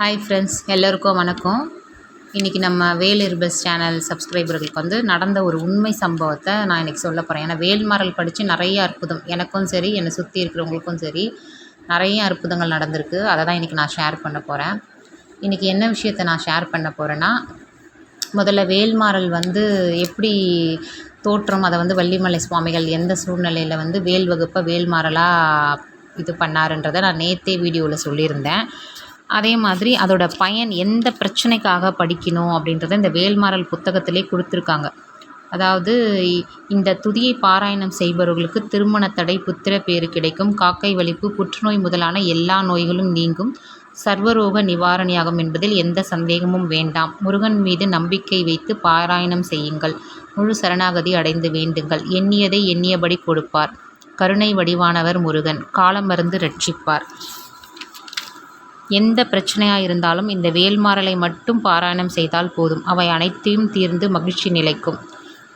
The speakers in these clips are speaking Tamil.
ஹாய் ஃப்ரெண்ட்ஸ் எல்லோருக்கும் வணக்கம். இன்றைக்கி நம்ம வேல் சேனல் சப்ஸ்கிரைபர்களுக்கு வந்து நடந்த ஒரு உண்மை சம்பவத்தை நான் இன்றைக்கி சொல்ல போகிறேன் ஏன்னா வேல்மாரல் படித்து நிறைய அற்புதம் எனக்கும் சரி என்னை சுற்றி இருக்கிறவங்களுக்கும் சரி நிறைய அற்புதங்கள் நடந்திருக்கு. அதை தான் இன்றைக்கி நான் ஷேர் பண்ண போகிறேன் இன்றைக்கி என்ன விஷயத்தை நான் ஷேர் பண்ண போகிறேன்னா முதல்ல வேல்மாறல் வந்து எப்படி தோற்றம் அதை வந்து வள்ளிமலை சுவாமிகள் எந்த சூழ்நிலையில் வந்து வேல் வகுப்பை வேல்மாறலாக இது பண்ணாருன்றதை நான் நேற்றே வீடியோவில் சொல்லியிருந்தேன். அதே மாதிரி அதோட பயன் எந்த பிரச்சனைக்காக படிக்கணும் அப்படின்றத இந்த வேல்மாறல் புத்தகத்திலே கொடுத்துருக்காங்க. அதாவது இந்த துதியை பாராயணம் செய்பவர்களுக்கு திருமண தடை புத்திர பேறு கிடைக்கும். காக்கை வலிப்பு புற்றுநோய் முதலான எல்லா நோய்களும் நீங்கும். சர்வரோக நிவாரணியாகும் என்பதில் எந்த சந்தேகமும் வேண்டாம். முருகன் மீது நம்பிக்கை வைத்து பாராயணம் செய்யுங்கள். முழு சரணாகதி அடைந்து வேண்டுங்கள். எண்ணியதை எண்ணியபடி கொடுப்பார். கருணை வடிவானவர் முருகன். காலமருந்து ரட்சிப்பார். எந்த பிரச்சனையாக இருந்தாலும் இந்த வேல்மாறலை மட்டும் பாராயணம் செய்தால் போதும். அவை அனைத்தையும் தீர்ந்து மகிழ்ச்சி நிலைக்கும்.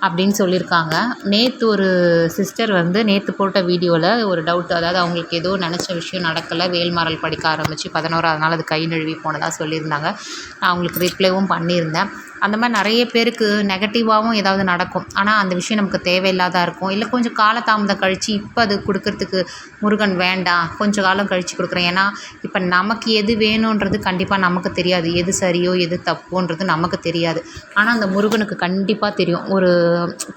அப்படின்னு சொல்லியிருக்காங்க. நேற்று ஒரு சிஸ்டர் வந்து நேற்று போட்ட வீடியோவில் ஒரு டவுட் அதாவது அவங்களுக்கு ஏதோ நினச்ச விஷயம் நடக்கலை வேல்மாறல் படிக்க ஆரம்பித்து பதினோராவது நாள் அது கை நழுவி போனதாக சொல்லியிருந்தாங்க. நான் அவங்களுக்கு ரிப்ளைவும் பண்ணியிருந்தேன். அந்த மாதிரி நிறைய பேருக்கு நெகட்டிவாகவும் ஏதாவது நடக்கும். ஆனால் அந்த விஷயம் நமக்கு தேவையில்லாதா இருக்கும். இல்லை கொஞ்சம் காலதாமதம் கழித்து இப்போ அது கொடுக்கறதுக்கு முருகன் வேண்டாம். கொஞ்சம் காலம் கழித்து கொடுக்குறேன். ஏன்னா இப்போ நமக்கு எது வேணுன்றது கண்டிப்பாக நமக்கு தெரியாது. எது சரியோ எது தப்புன்றது நமக்கு தெரியாது. ஆனால் அந்த முருகனுக்கு கண்டிப்பாக தெரியும். ஒரு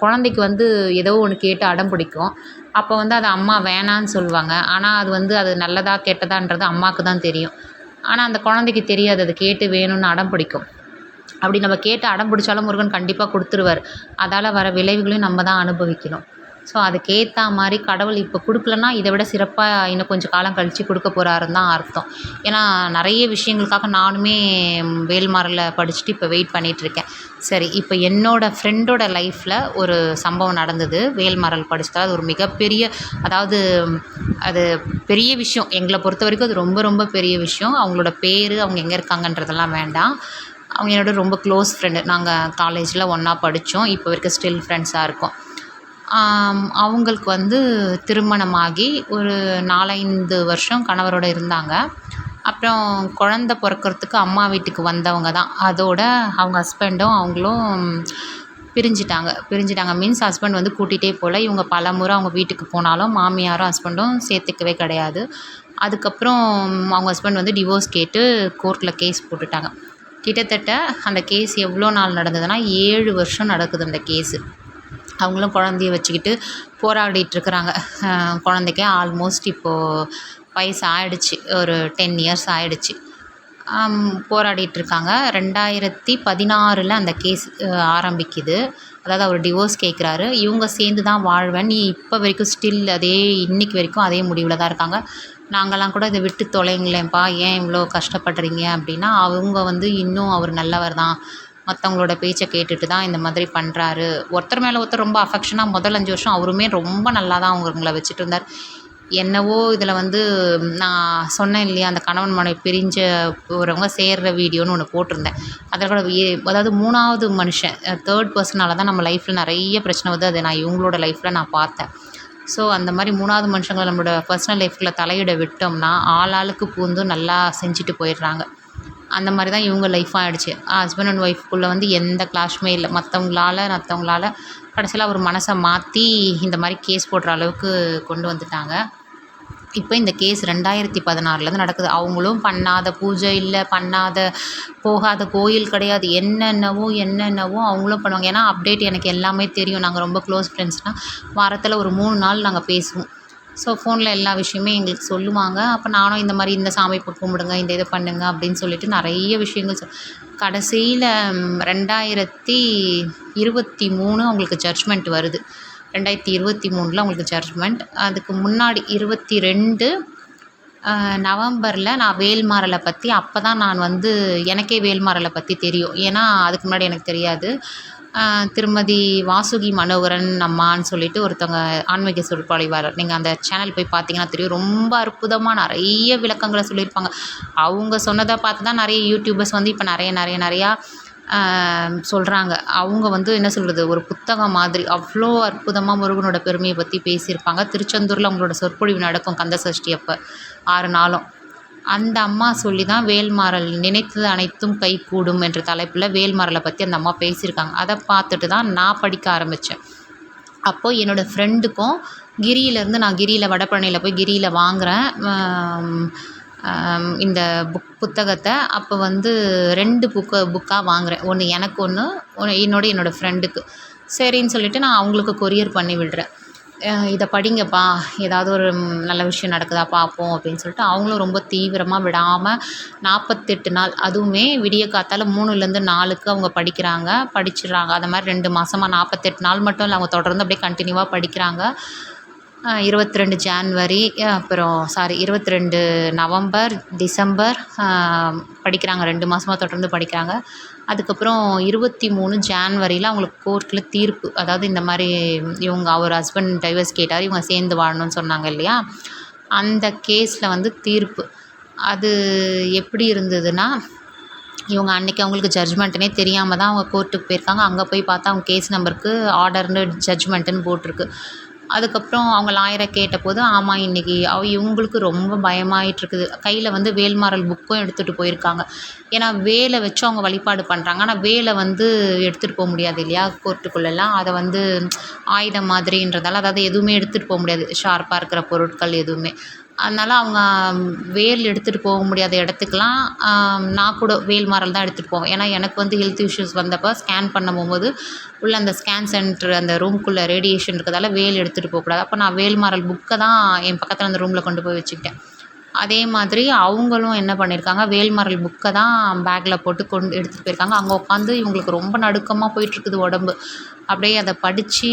குழந்தைக்கு வந்து ஏதோ ஒன்று கேட்டு அடம் பிடிக்கும். அப்போ வந்து அது அம்மா வேணான்னு சொல்லுவாங்க. ஆனால் அது வந்து அது நல்லதா கெட்டதான்றது அம்மாவுக்கு தான் தெரியும். ஆனால் அந்த குழந்தைக்கு தெரியாது. அது கேட்டு வேணும்னு அடம் பிடிக்கும். அப்படி நம்ம கேட்டு அடம் பிடிச்சாலும் முருகன் கண்டிப்பாக கொடுத்துருவார். அதால் வர விளைவுகளையும் நம்ம தான் அனுபவிக்கணும். ஸோ அதுக்கேற்ற மாதிரி கடவுள் இப்போ கொடுக்கலன்னா இதை விட சிறப்பாக இன்னும் கொஞ்சம் காலம் கழித்து கொடுக்க போகிறாருன்னு தான் அர்த்தம். ஏன்னா நிறைய விஷயங்களுக்காக நானுமே வேல்மாரில் படிச்சுட்டு இப்போ வெயிட் பண்ணிகிட்ருக்கேன் சரி இப்போ என்னோடய ஃப்ரெண்டோட லைஃப்பில் ஒரு சம்பவம் நடந்தது. வேல்மரல் படிச்சதால் அது ஒரு மிகப்பெரிய அதாவது அது பெரிய விஷயம். எங்களை பொறுத்த வரைக்கும் அது ரொம்ப ரொம்ப பெரிய விஷயம். அவங்களோட பேர் அவங்க எங்கே இருக்காங்கன்றதெல்லாம் வேண்டாம். அவங்க என்னோட ரொம்ப க்ளோஸ் ஃப்ரெண்டு நாங்கள் காலேஜில் ஒன்றா படித்தோம் இப்போ வரைக்கும் ஸ்டில் ஃப்ரெண்ட்ஸாக இருக்கோம். அவங்களுக்கு வந்து திருமணமாகி ஒரு நாலஞ்சு வருஷம் கணவரோடு இருந்தாங்க. அப்புறம் குழந்த பிறக்கறதுக்கு அம்மா வீட்டுக்கு வந்தவங்க தான். அதோட அவங்க ஹஸ்பண்டும் அவங்களும் பிரிஞ்சிட்டாங்க. பிரிஞ்சிட்டாங்க. மீன்ஸ் ஹஸ்பண்ட் வந்து கூட்டிகிட்டே போகல இவங்க பல முறை அவங்க வீட்டுக்கு போனாலும் மாமியாரும் ஹஸ்பண்டும் சேர்த்துக்கவே கிடையாது. அதுக்கப்புறம் அவங்க ஹஸ்பண்ட் வந்து டிவோர்ஸ் கேட்டு கோர்ட்டில் கேஸ் போட்டுட்டாங்க. கிட்டத்தட்ட அந்த கேஸ் எவ்வளோ நாள் நடந்ததுன்னா ஏழு வருஷம் நடக்குது அந்த கேஸு அவங்களும் குழந்தைய வச்சுக்கிட்டு போராடிட்டுருக்குறாங்க குழந்தைக்கே குழந்தைக்கு ஆல்மோஸ்ட் இப்போது வயசு ஆயிடுச்சு. ஒரு டென் இயர்ஸ் ஆயிடுச்சு. போராடிட்டுருக்காங்க இருக்காங்க. ரெண்டாயிரத்தி பதினாறில் அந்த கேஸ் ஆரம்பிக்குது. அதாவது அவர் டிவோர்ஸ் கேட்குறாரு இவங்க சேர்ந்து தான் வாழ்வேன். நீ இப்போ வரைக்கும் ஸ்டில் அதே இன்னைக்கு வரைக்கும் அதே முடிவில் தான் இருக்காங்க. நாங்கள்லாம் கூட இதை விட்டு தொலைங்களேன்ப்பா ஏன் இவ்வளோ கஷ்டப்படுறீங்க அப்படின்னா அவங்க வந்து இன்னும் அவர் நல்லவர் தான். மற்றவங்களோட பேச்சை கேட்டுட்டு தான் இந்த மாதிரி பண்ணுறாரு ஒருத்தர் மேலே ஒருத்தர் ரொம்ப அஃபெக்ஷனாக முதல் அஞ்சு வருஷம் அவருமே ரொம்ப நல்லா தான் அவங்கள வச்சுட்டு இருந்தார். என்னவோ இதில் வந்து நான் சொன்னேன் இல்லையா அந்த கணவன் மனைவி பிரிஞ்ச ஒருவங்க சேர்கிற வீடியோன்னு ஒன்று போட்டிருந்தேன். அதில் கூட அதாவது மூணாவது மனுஷன் தேர்ட் பர்சனால தான் நம்ம லைஃப்பில் நிறைய பிரச்சனை வருது. அதை நான் இவங்களோட லைஃப்பில் நான் பார்த்தேன். ஸோ அந்த மாதிரி மூணாவது மனுஷங்களை நம்மளோட பர்சனல் லைஃப்குள்ளே தலையிட விட்டோம்னா ஆள் ஆளுக்கு பூந்து நல்லா செஞ்சுட்டு போயிடுறாங்க. அந்த மாதிரி தான் இவங்க லைஃப் ஆகிடுச்சு ஹஸ்பண்ட் அண்ட் ஒய்ஃப்குள்ளே வந்து எந்த கிளாஷுமே இல்லை. மற்றவங்களால மற்றவங்களால கடைசியில் அவர் மனசை மாற்றி இந்த மாதிரி கேஸ் போடுற அளவுக்கு கொண்டு வந்துட்டாங்க. இப்போ இந்த கேஸ் ரெண்டாயிரத்தி பதினாறுலேருந்து நடக்குது. அவங்களும் பண்ணாத பூஜை இல்லை பண்ணாத போகாத கோயில் கிடையாது. என்னென்னவோ என்னென்னவோ அவங்களும் பண்ணுவாங்க. ஏன்னா அப்டேட் எனக்கு எல்லாமே தெரியும். நாங்கள் ரொம்ப க்ளோஸ் ஃப்ரெண்ட்ஸ்னால் வாரத்தில் ஒரு மூணு நாள் நாங்கள் பேசுவோம். ஸோ ஃபோனில் எல்லா விஷயமே எங்களுக்கு சொல்லுவாங்க. அப்போ நானும் இந்த மாதிரி இந்த சாமி கும்பிடுங்க இந்த இதை பண்ணுங்க அப்படின்னு சொல்லிட்டு நிறைய விஷயங்கள் சொல் கடைசியில் ரெண்டாயிரத்தி இருபத்தி மூணு அவங்களுக்கு ஜட்ஜ்மெண்ட் வருது. ரெண்டாயிரத்தி இருபத்தி மூணில் அவங்களுக்கு ஜட்ஜ்மெண்ட் அதுக்கு முன்னாடி இருபத்தி ரெண்டு நவம்பரில் நான் வேல்மாறலை பற்றி அப்போ தான் நான் வந்து எனக்கே வேல்மாறலை பற்றி தெரியும். ஏன்னா அதுக்கு முன்னாடி எனக்கு தெரியாது. திருமதி வாசுகி மனோகரன் அம்மான்னு சொல்லிட்டு ஒருத்தவங்க ஆன்மீக சொற்பொழிவாளர். நீங்கள் அந்த சேனல் போய் பார்த்தீங்கன்னா தெரியும். ரொம்ப அற்புதமாக நிறைய விளக்கங்களை சொல்லியிருப்பாங்க. அவங்க சொன்னதை பார்த்து தான் நிறைய யூடியூபர்ஸ் வந்து இப்போ நிறைய நிறைய நிறையா சொல்கிறாங்க அவங்க வந்து என்ன சொல்கிறது ஒரு புத்தகம் மாதிரி. அவ்வளோ அற்புதமாக முருகனோட பெருமையை பற்றி பேசியிருப்பாங்க. திருச்செந்தூரில் அவங்களோட சொற்பொழிவு நடக்கும் கந்த சஷ்டி அப்போ ஆறு நாளும். அந்த அம்மா சொல்லி தான் வேல்மாறல் நினைத்தது அனைத்தும் கைகூடும் என்ற தலைப்பில் வேல்மாறலை பற்றி அந்த அம்மா பேசியிருக்காங்க. அதை பார்த்துட்டு தான் நான் படிக்க ஆரம்பித்தேன் அப்போது என்னோடய ஃப்ரெண்டுக்கும் கிரியிலேருந்து நான் கிரியில் வடபழனியில் போய் கிரியில் வாங்குகிறேன் இந்த புக் புத்தகத்தை அப்போ வந்து ரெண்டு புக்கு புக்காக வாங்குகிறேன் ஒன்று எனக்கு ஒன்று ஒன்று என்னோட என்னோடய ஃப்ரெண்டுக்கு சரின்னு சொல்லிவிட்டு நான் அவங்களுக்கு கொரியர் பண்ணி விடுறேன். இதை படிங்கப்பா. ஏதாவது ஒரு நல்ல விஷயம் நடக்குதா பார்ப்போம் அப்படின்னு சொல்லிட்டு அவங்களும் ரொம்ப தீவிரமாக விடாமல் நாற்பத்தெட்டு நாள் அதுவுமே விடிய காத்தால் மூணுலேருந்து நாலுக்கு அவங்க படிக்கிறாங்க படிச்சிடுறாங்க. அது மாதிரி ரெண்டு மாதமாக நாற்பத்தெட்டு நாள் மட்டும் இல்லை அவங்க தொடர்ந்து அப்படியே கண்டினியூவாக படிக்கிறாங்க. இருபத்தி ரெண்டு ஜான்வரி அப்புறம் சாரி இருபத்தி ரெண்டு நவம்பர் டிசம்பர் படிக்கிறாங்க ரெண்டு மாதமா தொடர்ந்து படிக்கிறாங்க. அதுக்கப்புறம் இருபத்தி மூணு ஜான்வரியில் அவங்களுக்கு கோர்ட்டில் தீர்ப்பு. அதாவது இந்த மாதிரி இவங்க அவர் ஹஸ்பண்ட் டைவர்ஸ் கேட்டார் இவங்க சேர்ந்து வாழணும்னு சொன்னாங்க இல்லையா? அந்த கேஸில் வந்து தீர்ப்பு. அது எப்படி இருந்ததுன்னா இவங்க அன்றைக்கி அவங்களுக்கு ஜட்ஜ்மெண்ட்டுனே தெரியாமல் தான் அவங்க கோர்ட்டுக்கு போயிருக்காங்க. அங்கே போய் பார்த்தா அவங்க கேஸ் நம்பருக்கு ஆர்டர்னு ஜட்ஜ்மெண்ட்டுன்னு போட்டிருக்கு. அதுக்கப்புறம் அவங்க லாயரை கேட்டபோது ஆமாம் இன்றைக்கி அவ இவங்களுக்கு ரொம்ப பயமாயிட்டிருக்குது. கையில் வந்து வேல்மாறல் புக்கும் எடுத்துகிட்டு போயிருக்காங்க. ஏன்னா வேலை வச்சு அவங்க வழிபாடு பண்ணுறாங்க ஆனால் வேலை வந்து எடுத்துகிட்டு போக முடியாது இல்லையா? கோர்ட்டுக்குள்ளெல்லாம் அதை வந்து ஆயுதம் மாதிரின்றதால அதாவது எதுவுமே எடுத்துகிட்டு போக முடியாது. ஷார்ப்பாக இருக்கிற பொருட்கள் எதுவுமே. அதனால் அவங்க வேல் எடுத்துகிட்டு போக முடியாத இடத்துக்குலாம் நான் கூட வேல் மாறல் தான் எடுத்துகிட்டு போவேன். ஏன்னா எனக்கு வந்து ஹெல்த் இஷ்யூஸ் வந்தப்போ ஸ்கேன் பண்ண போகும்போது உள்ள அந்த ஸ்கேன் சென்டர் அந்த ரூம்குள்ளே ரேடியேஷன் இருக்கிறதால வேல் எடுத்துகிட்டு போகக்கூடாது அப்போ நான் வேல் புக்கை தான் என் பக்கத்தில் அந்த ரூமில் கொண்டு போய் வச்சுக்கிட்டேன். அதே மாதிரி அவங்களும் என்ன பண்ணியிருக்காங்க வேல்மாறல் புக்கை தான் பேக்கில் போட்டு கொண்டு எடுத்துகிட்டு போயிருக்காங்க. அங்கே உட்காந்து இவங்களுக்கு ரொம்ப நடுக்கமாக போயிட்டுருக்குது உடம்பு. அப்படியே அதை படித்து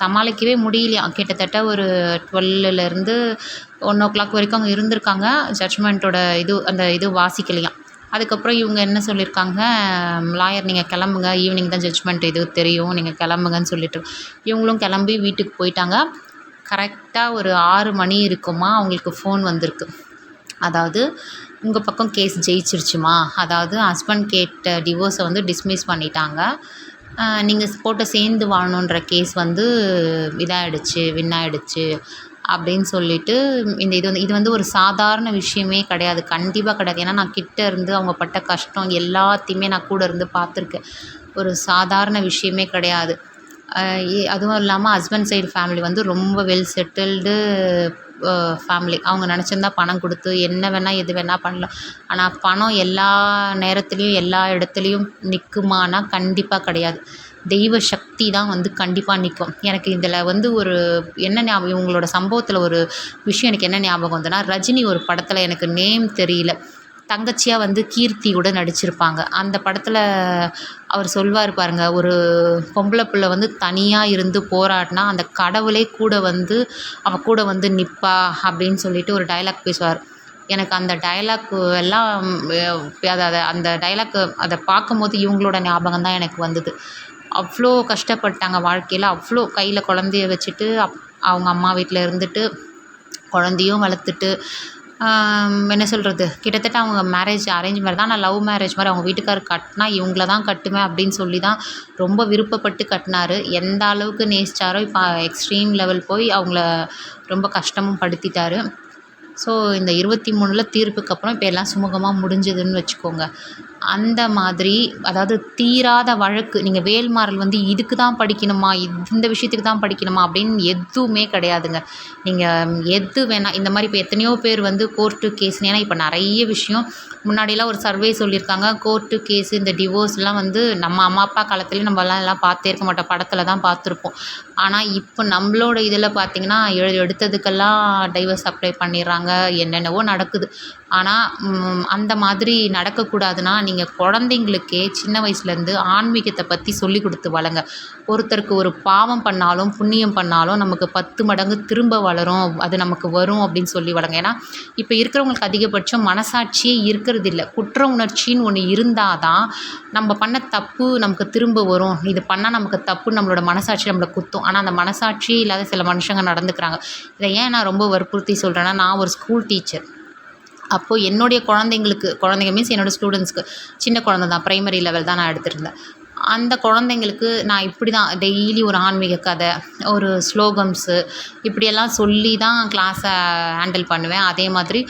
சமாளிக்கவே முடியலையா? கிட்டத்தட்ட ஒரு டுவெல்லுலேருந்து ஒன் ஓ கிளாக் வரைக்கும் அங்கே இருந்திருக்காங்க. ஜட்ஜ்மெண்ட்டோட இது அந்த இது வாசிக்கலையாம் அதுக்கப்புறம் இவங்க என்ன சொல்லியிருக்காங்க லாயர் நீங்கள் கிளம்புங்க. ஈவினிங் தான் ஜட்ஜ்மெண்ட் இது தெரியும். நீங்கள் கிளம்புங்கன்னு சொல்லிட்டு. இவங்களும் கிளம்பி வீட்டுக்கு போயிட்டாங்க. கரெக்டாக ஒரு ஆறு மணி இருக்குமா அவங்களுக்கு ஃபோன் வந்திருக்கு. அதாவது உங்கள் பக்கம் கேஸ் ஜெயிச்சிருச்சுமா? அதாவது ஹஸ்பண்ட் கேட்ட டிவோர்ஸை வந்து டிஸ்மிஸ் பண்ணிட்டாங்க. நீங்கள் போட்ட சேர்ந்து வாழணுன்ற கேஸ் வந்து இதாகிடுச்சு வின் ஆகிடுச்சு அப்படின்னு சொல்லிட்டு இந்த இது வந்து இது வந்து ஒரு சாதாரண விஷயமே கிடையாது. கண்டிப்பாக கிடையாது. ஏன்னா நான் கிட்ட இருந்து அவங்க பட்ட கஷ்டம் எல்லாத்தையுமே நான் கூட இருந்து பார்த்துருக்கேன். ஒரு சாதாரண விஷயமே கிடையாது. அதுவும் இல்லாமல் ஹஸ்பண்ட் சைடு ஃபேமிலி வந்து ரொம்ப வெல் செட்டில்டு ஃபேமிலி அவங்க நினச்சிருந்தா பணம் கொடுத்து என்ன வேணால் எது வேணால் பண்ணலாம். ஆனால் பணம் எல்லா நேரத்துலேயும் எல்லா இடத்துலையும் நிற்குமானா கண்டிப்பாக கிடையாது. தெய்வ சக்தி தான் வந்து கண்டிப்பாக நிற்கும் எனக்கு இதில் வந்து ஒரு என்ன ஞாபகம் இவங்களோட சம்பவத்தில் ஒரு விஷயம் எனக்கு என்ன ஞாபகம் வந்ததுன்னா ரஜினி ஒரு படத்தில் எனக்கு நேம் தெரியல. தங்கச்சியாக வந்து கீர்த்தி கூட நடிச்சிருப்பாங்க. அந்த படத்தில் அவர் சொல்வார் பாருங்க ஒரு பொம்பளை பிள்ளை வந்து தனியாக இருந்து போராடினா அந்த கடவுளே கூட வந்து அவள் கூட வந்து நிற்பா அப்படின்னு சொல்லிட்டு ஒரு டைலாக் பேசுவார். எனக்கு அந்த டைலாக் எல்லாம் அதை அந்த டைலாக் அதை பார்க்கும்போது இவங்களோட ஞாபகம் தான் எனக்கு வந்தது. அவ்வளோ கஷ்டப்பட்டாங்க வாழ்க்கையில். அவ்வளோ கையில் குழந்தைய வச்சுட்டு அப் அவங்க அம்மா வீட்டில் இருந்துட்டு குழந்தையும் வளர்த்துட்டு என்ன சொல்கிறது கிட்டத்தட்ட அவங்க மேரேஜ் அரேஞ்ச் மாதிரி தான். ஆனால் லவ் மேரேஜ் மாதிரி அவங்க வீட்டுக்காரர் கட்டினா இவங்கள தான் கட்டுவேன் அப்படின்னு சொல்லி தான் ரொம்ப விருப்பப்பட்டு கட்டினாரு. எந்த அளவுக்கு நேசித்தாரோ இப்போ எக்ஸ்ட்ரீம் லெவல் போய் அவங்கள ரொம்ப கஷ்டமும் படுத்திட்டார். ஸோ இந்த இருபத்தி மூணில் தீர்ப்புக்கு அப்புறம் இப்போ எல்லாம் சுமூகமாக முடிஞ்சதுன்னு வச்சுக்கோங்க. அந்த மாதிரி அதாவது தீராத வழக்கு நீங்கள் வேல்மாறல் வந்து இதுக்கு தான் படிக்கணுமா இந்த விஷயத்துக்கு தான் படிக்கணுமா அப்படின்னு எதுவுமே கிடையாதுங்க. நீங்கள் எது வேணால் இந்த மாதிரி இப்போ எத்தனையோ பேர் வந்து கோர்ட்டு கேஸ்னு ஏன்னா இப்போ நிறைய விஷயம் முன்னாடியெல்லாம் ஒரு சர்வே சொல்லியிருக்காங்க கோர்ட்டு கேஸு இந்த டிவோர்ஸ்லாம் வந்து நம்ம அம்மா அப்பா காலத்துலேயும் நம்மலாம் எல்லாம் பார்த்தே இருக்க மாட்டோம் படத்தில் தான் பார்த்துருப்போம். ஆனால் இப்போ நம்மளோட இதில் பார்த்திங்கன்னா எடுத்ததுக்கெல்லாம் டைவர்ஸ் அப்ளை பண்ணிடுறாங்க. என்னென்னவோ நடக்குது. ஆனால் அந்த மாதிரி நடக்கக்கூடாதுன்னா நீங்கள் குழந்தைங்களுக்கே சின்ன வயசுலேருந்து ஆன்மீகத்தை பற்றி சொல்லி கொடுத்து வளங்க. ஒருத்தருக்கு ஒரு பாவம் பண்ணாலும் புண்ணியம் பண்ணாலும் நமக்கு பத்து மடங்கு திரும்ப வளரும் அது நமக்கு வரும் அப்படின்னு சொல்லி வளங்க. ஏன்னா இப்போ இருக்கிறவங்களுக்கு அதிகபட்சம் மனசாட்சியே இருக்கிறது இல்லை குற்ற உணர்ச்சின்னு ஒன்று இருந்தால் தான் நம்ம பண்ண தப்பு நமக்கு திரும்ப வரும். இது பண்ணால் நமக்கு தப்பு நம்மளோட மனசாட்சி நம்மளை குத்தும். ஆனால் அந்த மனசாட்சியே இல்லாத சில மனுஷங்க நடந்துக்கிறாங்க. இதை ஏன் நான் ரொம்ப வற்புறுத்தி சொல்கிறேன்னா நான் ஒரு ஸ்கூல் டீச்சர் அப்போது என்னுடைய குழந்தைங்களுக்கு குழந்தைங்க மீன்ஸ் என்னோடய ஸ்டூடெண்ட்ஸ்க்கு சின்ன குழந்த தான் ப்ரைமரி லெவல் தான் நான் எடுத்திருந்தேன். அந்த குழந்தைங்களுக்கு நான் இப்படி தான் டெய்லி ஒரு ஆன்மீக கதை ஒரு ஸ்லோகம்ஸு இப்படியெல்லாம் சொல்லி தான் கிளாஸை ஹேண்டில் பண்ணுவேன். அதே மாதிரி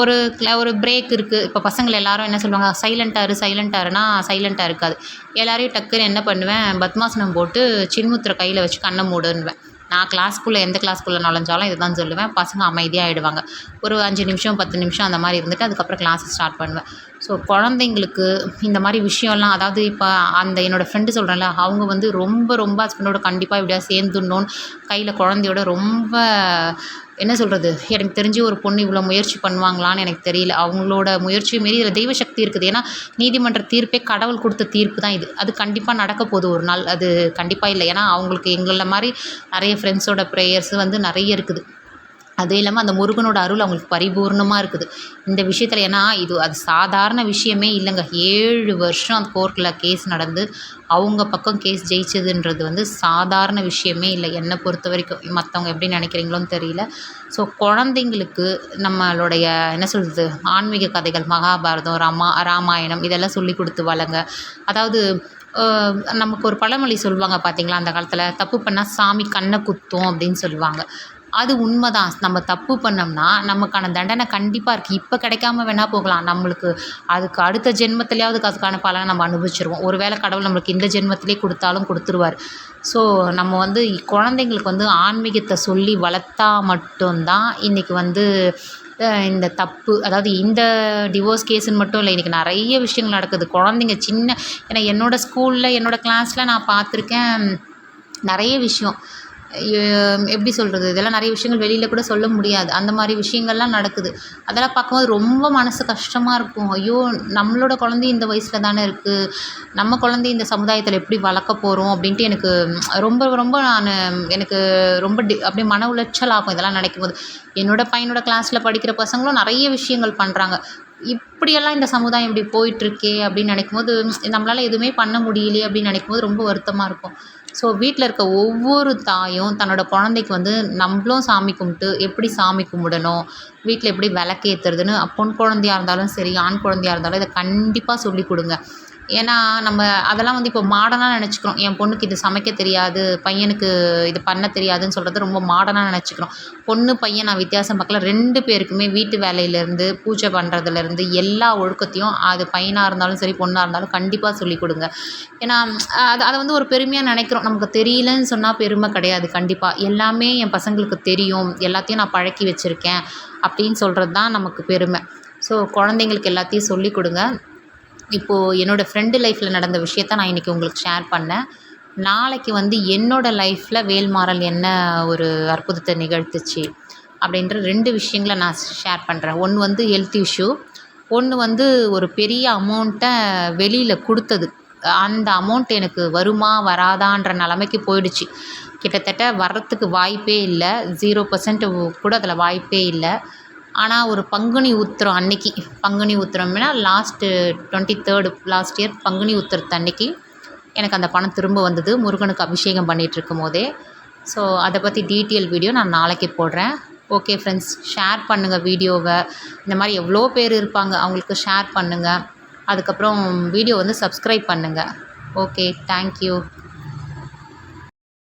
ஒரு ஒரு பிரேக் இருக்குது இப்போ பசங்கள் எல்லாரும் என்ன சொல்லுவாங்க? சைலண்ட்டாக இரு சைலண்ட்டாக சைலண்ட்டாக இருக்காது. எல்லாரையும் டக்குன்னு என்ன பண்ணுவேன்? பத்மாசனம் போட்டு சின்முத்திரை கையில் வச்சு கண்ணை மூடுன்னுவேன் நான் கிளாஸ்க்குள்ளே எந்த கிளாஸ்க்குள்ளே நுழைஞ்சாலும் இதுதான் சொல்லுவேன். பசங்க அமைதியாக ஆகிடுவாங்க ஒரு அஞ்சு நிமிஷம் பத்து நிமிஷம் அந்த மாதிரி இருந்துட்டு அதுக்கப்புறம் கிளாஸை ஸ்டார்ட் பண்ணுவேன். ஸோ குழந்தைங்களுக்கு இந்த மாதிரி விஷயம்லாம் அதாவது இப்போ அந்த என்னோடய ஃப்ரெண்டு சொல்கிறேன்ல அவங்க வந்து ரொம்ப ரொம்ப ஹஸ்பண்டோட கண்டிப்பாக இப்படியா சேர்ந்துடணுன்னு கையில் குழந்தையோட ரொம்ப என்ன சொல்கிறது எனக்கு தெரிஞ்சு ஒரு பொண்ணு இவ்வளோ முயற்சி பண்ணுவாங்களான்னு எனக்கு தெரியல. அவங்களோட முயற்சி மாரி இதில் தெய்வ சக்தி இருக்குது. ஏன்னா நீதிமன்ற தீர்ப்பே கடவுள் கொடுத்த தீர்ப்பு தான் இது. அது கண்டிப்பாக நடக்க போகுது ஒரு நாள். அது கண்டிப்பாக இல்லை. ஏன்னா அவங்களுக்கு எங்களை மாதிரி நிறைய ஃப்ரெண்ட்ஸோட ப்ரேயர்ஸ் வந்து நிறைய இருக்குது. அதுவும் இல்லாமல் அந்த முருகனோட அருள் அவங்களுக்கு பரிபூர்ணமாக இருக்குது. இந்த விஷயத்தில் ஏன்னா இது அது சாதாரண விஷயமே இல்லைங்க. ஏழு வருஷம் அந்த கோர்ட்டில் கேஸ் நடந்து அவங்க பக்கம் கேஸ் ஜெயிச்சதுன்றது வந்து சாதாரண விஷயமே இல்லை. என்னை பொறுத்த வரைக்கும் மற்றவங்க எப்படி நினைக்கிறீங்களோன்னு தெரியல. ஸோ குழந்தைங்களுக்கு நம்மளுடைய என்ன சொல்கிறது ஆன்மீக கதைகள் மகாபாரதம் ராமா ராமாயணம் இதெல்லாம் சொல்லி கொடுத்து வளங்க. அதாவது நமக்கு ஒரு பழமொழி சொல்லுவாங்க பார்த்தீங்களா அந்த காலத்தில்? தப்பு பண்ணால் சாமி கண்ணை குத்தும் அப்படின்னு சொல்லுவாங்க. அது உண்மைதான். நம்ம தப்பு பண்ணோம்னா நமக்கான தண்டனை கண்டிப்பாக இருக்குது இப்போ கிடைக்காம வேணால் போகலாம். நம்மளுக்கு அதுக்கு அடுத்த ஜென்மத்திலேயாவது அதுக்கான பலனை நம்ம அனுபவிச்சிருவோம். ஒருவேளை கடவுள் நம்மளுக்கு இந்த ஜென்மத்திலே கொடுத்தாலும் கொடுத்துருவார். ஸோ நம்ம வந்து குழந்தைங்களுக்கு வந்து ஆன்மீகத்தை சொல்லி வளர்த்தா மட்டும்தான் இன்றைக்கி வந்து இந்த தப்பு அதாவது இந்த டிவோர்ஸ் கேஸுன்னு மட்டும் இல்லை இன்றைக்கி நிறைய விஷயங்கள் நடக்குது. குழந்தைங்க சின்ன ஏன்னா என்னோடய ஸ்கூலில் என்னோடய கிளாஸில் நான் பார்த்துருக்கேன் நிறைய விஷயம். எப்படி சொல்கிறது இதெல்லாம் நிறைய விஷயங்கள் வெளியில் கூட சொல்ல முடியாது. அந்த மாதிரி விஷயங்கள்லாம் நடக்குது. அதெல்லாம் பார்க்கும்போது ரொம்ப மனசு கஷ்டமாக இருக்கும். ஐயோ நம்மளோட குழந்தை இந்த வயசில் தானே இருக்குது நம்ம குழந்தை இந்த சமுதாயத்தில் எப்படி வளர்க்க போகிறோம் அப்படின்ட்டு எனக்கு ரொம்ப ரொம்ப நான் எனக்கு ரொம்ப டி அப்படியே மன உளைச்சல் ஆகும் இதெல்லாம் நினைக்கும் போது என்னோடய பையனோட கிளாஸில் படிக்கிற பசங்களும் நிறைய விஷயங்கள் பண்ணுறாங்க இப்படியெல்லாம் இந்த சமுதாயம் இப்படி போயிட்டுருக்கே அப்படின்னு நினைக்கும் போது நம்மளால் எதுவுமே பண்ண முடியலையே அப்படின்னு நினைக்கும் போது ரொம்ப வருத்தமாக இருக்கும். ஸோ வீட்டில் இருக்க ஒவ்வொரு தாயும் தன்னோட குழந்தைக்கு வந்து நம்மளும் சாமி கும்பிட்டு எப்படி சாமி கும்பிடணும் வீட்டில் எப்படி விளக்கேத்துறதுன்னு பொன் குழந்தையா இருந்தாலும் சரி ஆண் குழந்தையா இருந்தாலும் இதை கண்டிப்பாக சொல்லிக் கொடுங்க. ஏன்னா நம்ம அதெல்லாம் வந்து இப்போ மாடனாக நினச்சிக்கிறோம். என் பொண்ணுக்கு இது சமைக்க தெரியாது பையனுக்கு இது பண்ண தெரியாதுன்னு சொல்கிறது ரொம்ப மாடனாக நினச்சிக்கிறோம். பொண்ணு பையன் நான் வித்தியாசம் பார்க்கல. ரெண்டு பேருக்குமே வீட்டு வேலையிலேருந்து பூஜை பண்ணுறதுலேருந்து எல்லா ஒழுக்கத்தையும் அது பையனாக இருந்தாலும் சரி பொண்ணாக இருந்தாலும் கண்டிப்பாக சொல்லிக் கொடுங்க. ஏன்னா அது அதை வந்து ஒரு பெருமையாக நினைக்கிறோம். நமக்கு தெரியலன்னு சொன்னால் பெருமை கிடையாது கண்டிப்பாக எல்லாமே என் பசங்களுக்கு தெரியும். எல்லாத்தையும் நான் பழக்கி வச்சுருக்கேன். அப்படின்னு சொல்கிறது தான் நமக்கு பெருமை. ஸோ குழந்தைங்களுக்கு எல்லாத்தையும் சொல்லிக் கொடுங்க. இப்போது என்னோடய ஃப்ரெண்டு லைஃப்பில் நடந்த விஷயத்த நான் இன்றைக்கி உங்களுக்கு ஷேர் பண்ணேன். நாளைக்கு வந்து என்னோடய லைஃப்பில் வேல்மாறல் என்ன ஒரு அற்புதத்தை நிகழ்த்துச்சு அப்படின்ற ரெண்டு விஷயங்களை நான் ஷேர் பண்ணுறேன் ஒன்று வந்து ஹெல்த் இஷ்யூ ஒன்று வந்து ஒரு பெரிய அமௌண்ட்டை வெளியில் கொடுத்தது. அந்த அமௌண்ட் எனக்கு வருமா வராதான்ற நிலமைக்கு போயிடுச்சு. கிட்டத்தட்ட வர்றதுக்கு வாய்ப்பே இல்லை. ஜீரோ பர்சன்ட் கூட அதில் வாய்ப்பே இல்லை. ஆனால் ஒரு பங்குனி உத்திரம் அன்னைக்கு பங்குனி உத்திரம்னா last twenty third last year Panguni உத்திரத்து அன்னைக்கு எனக்கு அந்த பணம் திரும்ப வந்தது. முருகனுக்கு அபிஷேகம் பண்ணிகிட்ருக்கும் போதே. ஸோ அதை பற்றி டீட்டெயில் வீடியோ நான் நாளைக்கு போடுறேன். ஓகே ஃப்ரெண்ட்ஸ் ஷேர் பண்ணுங்கள் வீடியோவை இந்த மாதிரி எவ்வளோ பேர் இருப்பாங்க அவங்களுக்கு ஷேர் பண்ணுங்கள் அதுக்கப்புறம் வீடியோ வந்து சப்ஸ்கிரைப் பண்ணுங்கள் ஓகே தேங்க்யூ